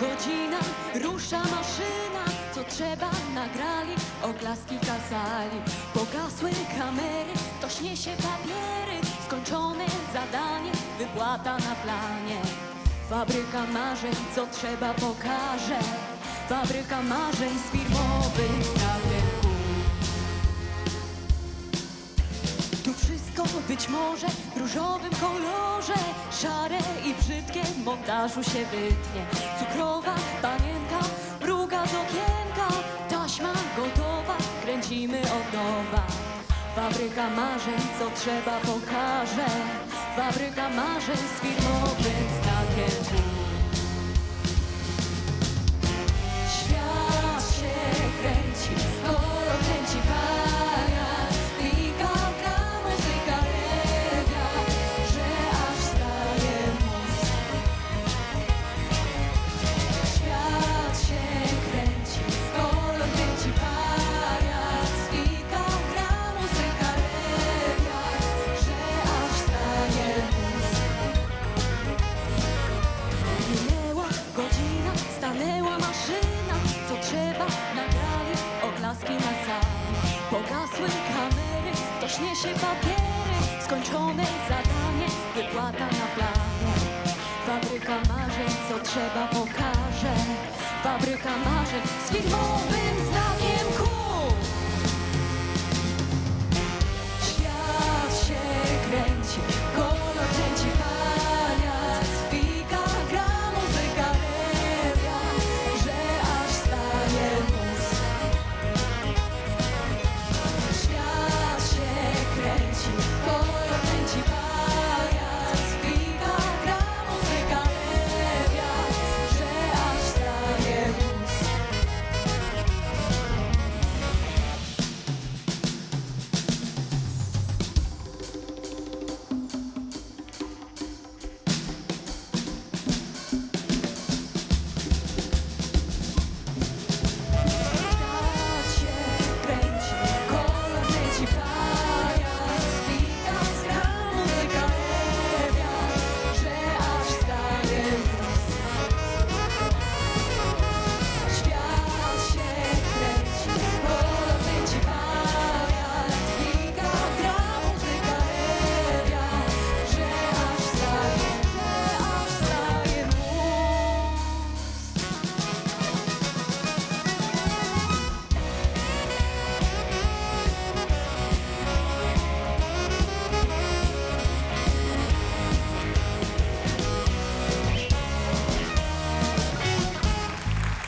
Godzina, rusza maszyna Co trzeba nagrali, oklaski kasali Pogasły kamery, ktoś niesie papiery. Skończone zadanie, wypłata na planie. Fabryka marzeń, co trzeba pokaże. Fabryka marzeń z firmowych wszystko być może w różowym kolorze. Szare i brzydkie w montażu się wytnie. Cukrowa panienka mruga z okienka. Taśma gotowa, kręcimy od nowa. Fabryka marzeń, co trzeba pokaże. Fabryka marzeń z firmowym znakiem kamery, ktoś niesie papiery Skończone zadanie, wypłata na planie. Fabryka marzeń, co trzeba pokaże. Fabryka marzeń z firmowym znakiem